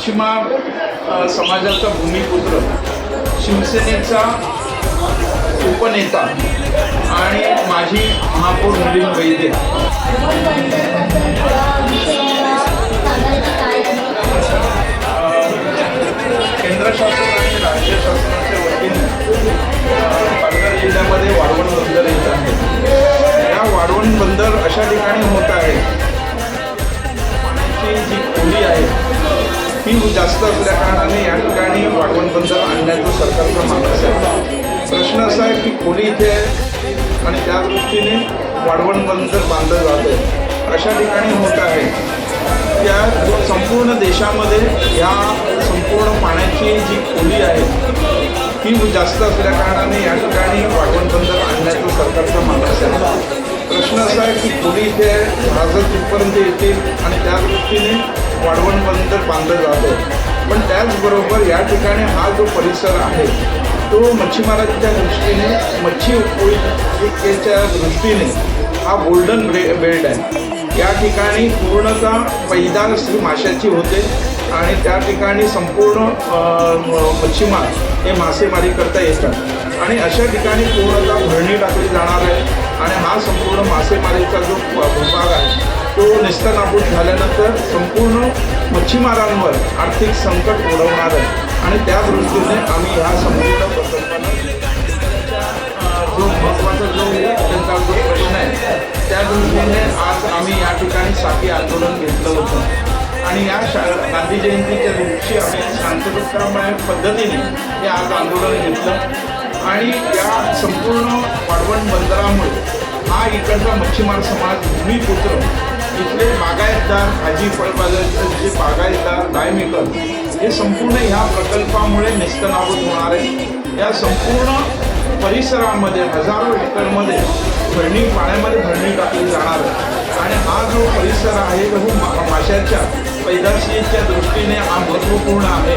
समाजाचा भूमिपुत्र शिवसेनेचा उपनेता आणि माझी महापौर नवीन वैद्य. केंद्र शासन आणि राज्य शासनाच्या वतीने पालघर जिल्ह्यामध्ये वाढवण बंदर येत आहे. या वाढवण बंदर अशा ठिकाणी होत आहे ही जास्त असल्या कारणाने या ठिकाणी वाढवण बंदर आणण्याचं सरकारचा मानस आहे. प्रश्न असा आहे की खोली इथे आहे आणि त्या दृष्टीने वाढवण बंदर बांधलं जातं आहे. अशा ठिकाणी होत आहे. त्या संपूर्ण देशामध्ये या संपूर्ण पाण्याची जी खोली आहे ती जास्त असल्या कारणाने या ठिकाणी वाढवण बंदर आणण्याचं सरकारचा मानस आहे. प्रश्न असा आहे की खोली इथे आहे, तिथपर्यंत येतील आणि त्या दृष्टीने वाढवण बंदर बांधलं जातं. पण त्याचबरोबर या ठिकाणी हा जो परिसर आहे तो मच्छीमारांच्या दृष्टीने मच्छी उपयोगिकेच्या दृष्टीने हा गोल्डन बे बेल्ट आहे. या ठिकाणी पूर्णतः पैदास ही माशाची होते आणि त्या ठिकाणी संपूर्ण मच्छीमार हे मासेमारी करता येतात. आणि अशा ठिकाणी पूर्णतः भरणी टाकली जाणार आहे. आणि हा संपूर्ण मासेमारीचा जो प- भूभाग आहे तो नेस्तनाबूत झाल्यानंतर संपूर्ण मच्छीमारांवर आर्थिक संकट ओढवणार आहे. आणि त्या दृष्टीने आम्ही ह्या संपूर्ण प्रकल्पाला जो महत्त्वाचा जो त्यांचा जो प्रश्न आहे त्या दृष्टीने आज आम्ही या ठिकाणी साखी आंदोलन घेतलं होतं. आणि या शा गांधी जयंतीच्या दिवशी आम्ही शांततामय पद्धतीने हे आज आंदोलन घेतलं. आणि या संपूर्ण वाढवण बंदरामुळे हा इकडचा मच्छीमार समाज भूमिपुत्र इथले बागायतदार भाजी फळबाजाचे बागायतदार डायमेकर हे संपूर्ण ह्या प्रकल्पामुळे नेस्तनाबूत होणार आहे. या संपूर्ण परिसरामध्ये हजारो एकरमध्ये भरणी पाण्यामध्ये भरणी टाकली जाणार आहे. आणि हा जो परिसर आहे तो मा- माशाच्या पैदाशीच्या दृष्टीने हा महत्त्वपूर्ण आहे.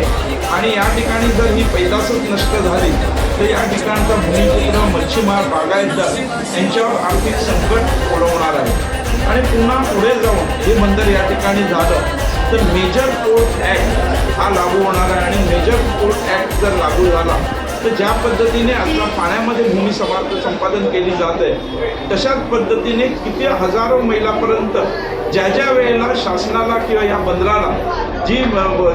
आणि या ठिकाणी जर ही पैदासच नष्ट झाली तर या ठिकाणचा भूमिपुत्र मच्छीमार बागायतदार यांच्यावर आर्थिक संकट ओढवणार आहे. आणि पुन्हा पुढे जाऊन हे बंदर या ठिकाणी झालं तर मेजर पोर्ट ॲक्ट हा लागू होणार आहे. आणि मेजर पोर्ट ॲक्ट जर लागू झाला तर ज्या पद्धतीने आता पाण्यामध्ये भूमी समार्थ संपादन केली जात आहे तशाच पद्धतीने किती हजारो मैलापर्यंत ज्या ज्या वेळेला शासनाला किंवा या बंदराला जी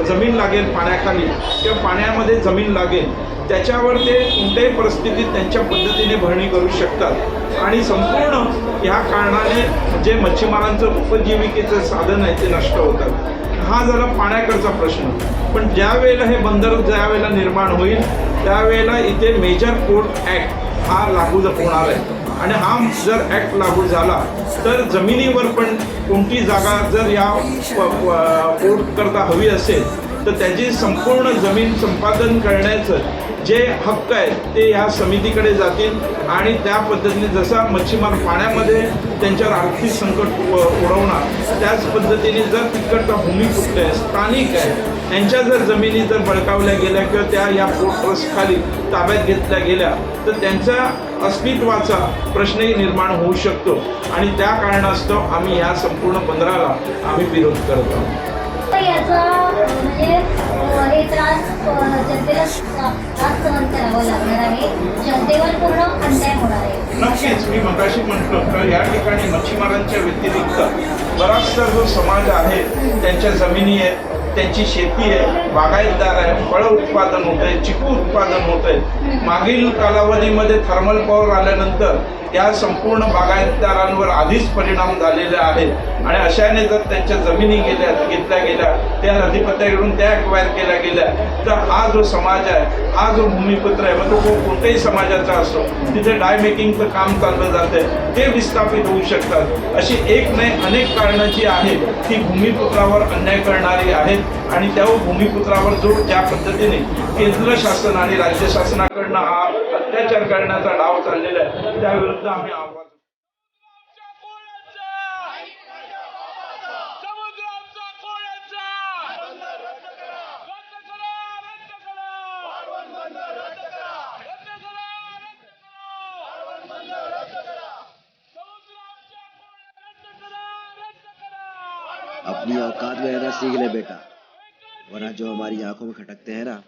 जमीन लागेल पाण्याखाली किंवा पाण्यामध्ये जमीन लागेल त्याच्यावर ते कोणत्याही परिस्थितीत त्यांच्या पद्धतीने भरणी करू शकतात. आणि संपूर्ण ह्या कारणाने जे मच्छीमारांचं उपजीविकेचं साधन आहे ते नष्ट होतात. हा झाला पाण्याकडचा प्रश्न. पण ज्या वेळेला हे बंदर ज्या वेळेला निर्माण होईल त्यावेळेला इथे मेजर कोर्ट ॲक्ट हा लागू होणार आहे. आणि हा जर ॲक्ट लागू झाला तर जमिनीवर पण कोणती जागा जर या पोर्ट करता हवी असेल तर त्याची संपूर्ण जमीन संपादन करण्याचं जे हक्क आहेत ते या समितीकडे जातील. आणि त्या पद्धतीने जसा मच्छीमार पाण्यामध्ये त्यांच्यावर आर्थिक संकट उ- उडवणार त्याच पद्धतीने जर तिकडचा भूमिपुत्र आहे स्थानिक आहे यांच्या जर जमिनी जर बळकावल्या गेल्या किंवा त्या या पोर्ट ट्रस्टखाली ताब्यात घेतल्या गेल्या तर त्यांच्या अस्तित्वाचा प्रश्नही निर्माण होऊ शकतो. आणि त्या कारणास्तव आम्ही या संपूर्ण बंदराला आम्ही विरोध करत आहोत. याचा म्हणजे अ, हे त्रास अ, जनतेला त्रास सहन करावा लागणार आहे. जनतेवर पूर्ण अन्याय होणार आहे. नक्कीच मी मगाशी म्हटलं तर या ठिकाणी मच्छीमारांच्या व्यतिरिक्त बराचसा जो समाज आहे त्यांच्या जमिनी आहेत त्यांची शेती आहे बागायतदार आहे फळं उत्पादन होत आहे चिकू उत्पादन होत आहे मागील कालावधीमध्ये थर्मल पॉवर आल्यानंतर या संपूर्ण बागायतदारांवर आधीच परिणाम झालेले आहेत आणि अशाने जर त्यांच्या जमिनी गेल्या घेतल्या गेल्या त्या अधिपत्याकडून त्या ॲक्वायर केल्या गेल्या तर हा जो समाज आहे हा जो भूमिपुत्र आहे मग तो कोणत्याही समाजाचा असतो तिथे डाय मेकिंगचं काम चाललं जातं ते विस्थापित होऊ शकतात. अशी एक नाही अनेक कारणं जी आहेत ती भूमिपुत्रावर अन्याय करणारी आहेत. आणि त्या भूमिपुत्रावर जो ज्या पद्धतीने केंद्र शासन आणि राज्य शासनाकडनं हा अत्याचार करण्याचा डाव चाललेला आहे त्याविरुद्ध आम्ही आवाज अपनी औकात में रहना सीख ले बेटा। वरना जो हमारी आँखों में खटकते हैं ना,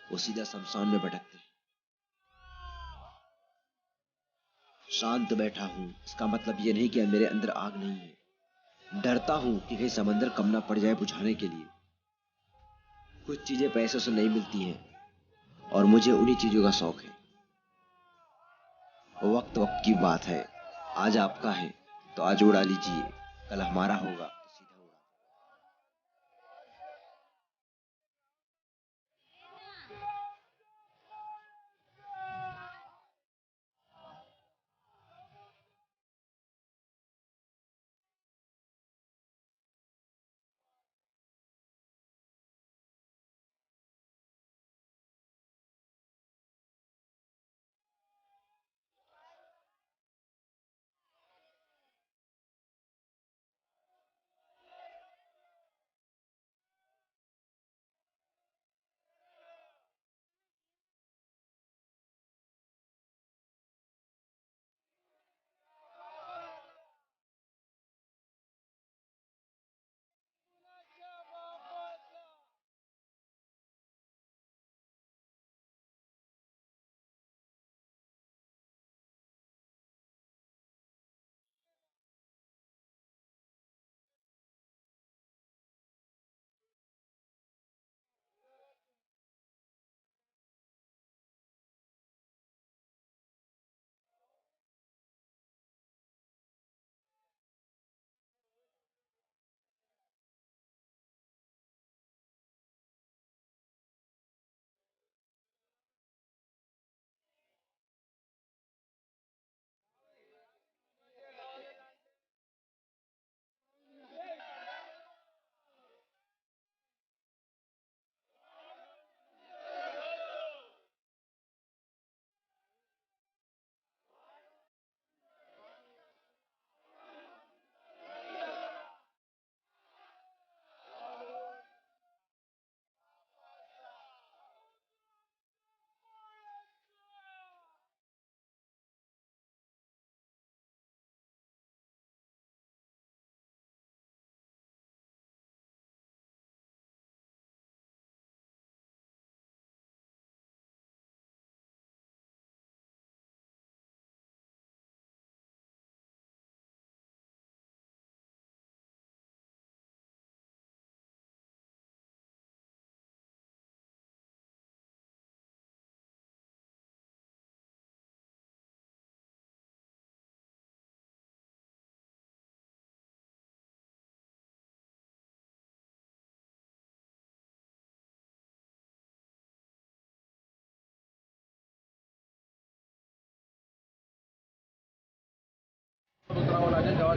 वो सीधा शमशान में भटकते हैं। शांत बैठा हूँ, इसका मतलब ये नहीं कि मेरे अंदर आग नहीं है। डरता हूँ कि कहीं समंदर कम ना पड़ जाए बुझाने के लिए। कुछ चीज़ें पैसों से नहीं मिलती हैं, और मुझे उन्हीं चीज़ों का शौक है। वक्त वक्त की बात है, आज आपका है तो आज उड़ा लीजिए, कल हमारा होगा।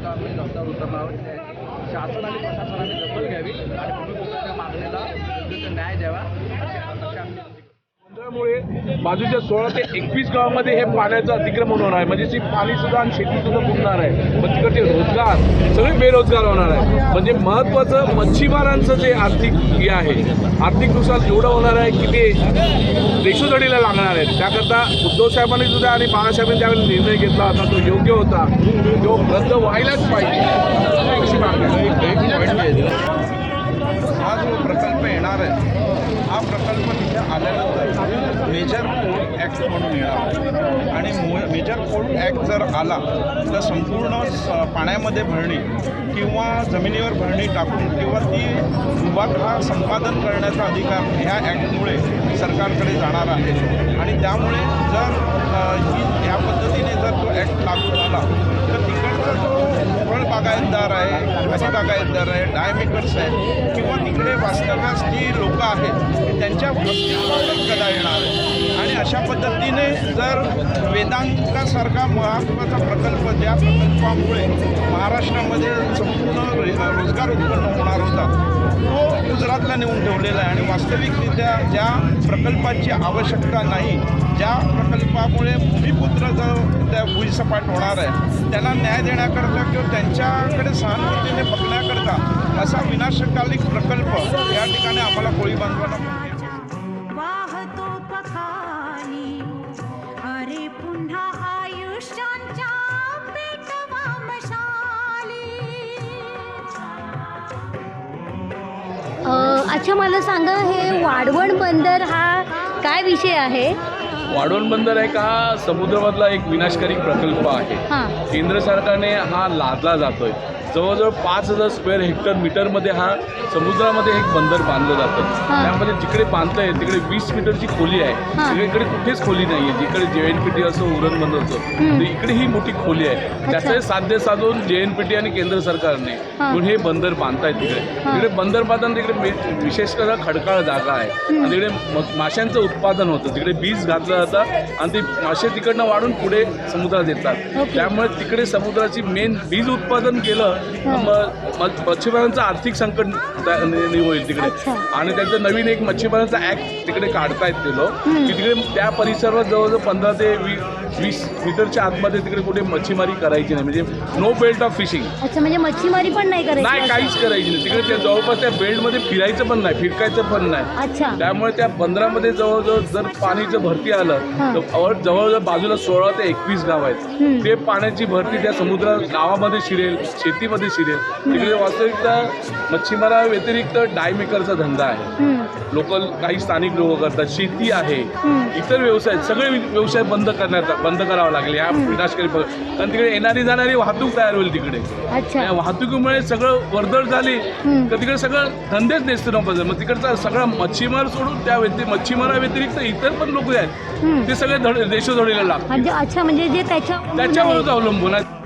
आम्ही रस्त्यावर उतरणार आहोत शासन आणि प्रशासनाने दखल घ्यावी आणि भूमिपुत्राच्या मागणीला योग्य तो न्याय द्यावा अशी अशी आमची त्यामुळे बाजूच्या सोळा ते एकवीस गावामध्ये हे पाण्याचं अतिक्रमण होणार आहे. म्हणजे ती पाणी सुद्धा आणि शेती सुद्धा बुडणार आहे. मग तिकडचे रोजगार सगळे बेरोजगार होणार आहे म्हणजे महत्वाचं मच्छीमारांचं जे आर्थिक हे आहे आर्थिक नुकसान एवढं होणार आहे की ते रेशोधडीला लागणार आहे त्याकरता उद्धव साहेबांनी सुद्धा आणि बाळासाहेबांनी त्यावेळी निर्णय घेतला होता तो योग्य होता. तो रद्द व्हायलाच पाहिजे अशी मागणी आहे. एक पॉईंट आहे. हा जो येणार आहे. हा प्रकल्प तिथे आल्यानंतर मेजर कोड ॲक्ट म्हणून येणार आणि मेजर कोड ॲक्ट जर आला तर संपूर्ण पाण्यामध्ये भरणी किंवा जमिनीवर भरणी टाकून किंवा ती भूभाग हा संपादन करण्याचा अधिकार ह्या ॲक्टमुळे सरकारकडे जाणार आहे. आणि त्यामुळे जर ही ह्या पद्धतीने जर तो ॲक्ट लागू झाला तर तिकडचा जो फळ बागायतदार आहे भाजी बागायतदार आहे डायमेकर्स आहेत किंवा तिकडे वास्तव्यास जी लोकं आहेत त्यांच्या अस्तित्वावर कदा येणार आहे. आणि अशा पद्धतीने जर वेदांतासारखा महत्त्वाचा प्रकल्प ज्या प्रकल्पामुळे महाराष्ट्रामध्ये संपूर्ण रोजगार उत्पन्न होणार होता तो गुजरातला नेऊन ठेवलेला आहे. आणि वास्तविकरित्या ज्या प्रकल्पाची आवश्यकता नाही ज्या प्रकल्पामुळे भूमिपुत्र जो त्या भुईसपाट होणार आहे त्यांना न्याय देण्याकरता किंवा त्यांच्या त्यांच्याकडे सहानुभूतीने बघण्याकरता असा विनाशकालिक प्रकल्प या ठिकाणी आम्हाला कोळी बांधवांना अच्छा मला सांगा हे वाढवण बंदर हा काय विषय आहे? वाढवण बंदर एक हा समुद्रामधला एक विनाशकारी प्रकल्प आहे. हां. केंद्र सरकारने हा लादला जातोय. जवळजवळ पाच हजार स्क्वेअर हेक्टर मीटरमध्ये हा समुद्रामध्ये एक बंदर बांधलं जातं. त्यामध्ये जिकडे बांधतंय तिकडे वीस मीटरची खोली आहे. तिकडे इकडे कुठेच खोली नाही आहे जिकडे जे एन पी टी असो उरण बंदर असो हम्म. तर इकडे ही मोठी खोली आहे त्याचे साध्य साधून जे एन पी टी आणि केंद्र सरकारने. म्हणून हे बंदर बांधतायत तिकडे. तिकडे बंदर बांधताना तिकडे मे- विशेष करून खडकाळ जागा आहे आणि तिकडे माशांचं उत्पादन होतं तिकडे बीज घातलं जातं आणि ते मासे तिकडनं वाढून पुढे समुद्रात येतात. त्यामुळे तिकडे समुद्राची मेन बीज उत्पादन केलं मग मच्छीमारांचं आर्थिक संकट होईल तिकडे. आणि त्यांचं नवीन एक मच्छीमारांचा ऍक्ट तिकडे काढतायत ते लोक. तिकडे त्या परिसरात जवळजवळ पंधरा ते वी- वीस मीटरच्या आतमध्ये तिकडे कुठे मच्छीमारी करायची नाही. म्हणजे नो बेल्ट ऑफ फिशिंग अच्छा म्हणजे मच्छीमारी पण नाही करायची नाही काहीच करायची नाही. तिकडे त्या जवळपास त्या बेल्टमध्ये फिरायचं पण नाही फिरकायचं पण नाही. अच्छा. त्यामुळे त्या बंदरामध्ये जवळजवळ जर पाणीचं भरती आलं. तर जवळजवळ बाजूला सोळा ते एकवीस गाव आहेत. ते पाण्याची भरती त्या समुद्र गावामध्ये शिरेल शेतीमध्ये शिरेल. तिकडे वास्तविकता मच्छीमारा व्यतिरिक्त डायमेकरचा धंदा आहे. लोकल काही स्थानिक लोक करतात शेती आहे. इतर व्यवसाय. सगळे व्यवसाय बंद करण्यात बंद करावं लागले या विनाशकारी कारण तिकडे येणारी जाणारी वाहतूक तयार होईल तिकडे या वाहतुकीमुळे सगळं वर्दळ झाली. तर तिकडे सगळं धंदेच नेसते न मग तिकडचा सगळा मच्छीमार सोडून त्या व्यति मच्छीमारा व्यतिरिक्त इतर पण लोक आहेत. ते सगळे धड देशोधडीला लागतात अच्छा जे त्याच्या त्याच्यावरच अवलंबून आहेत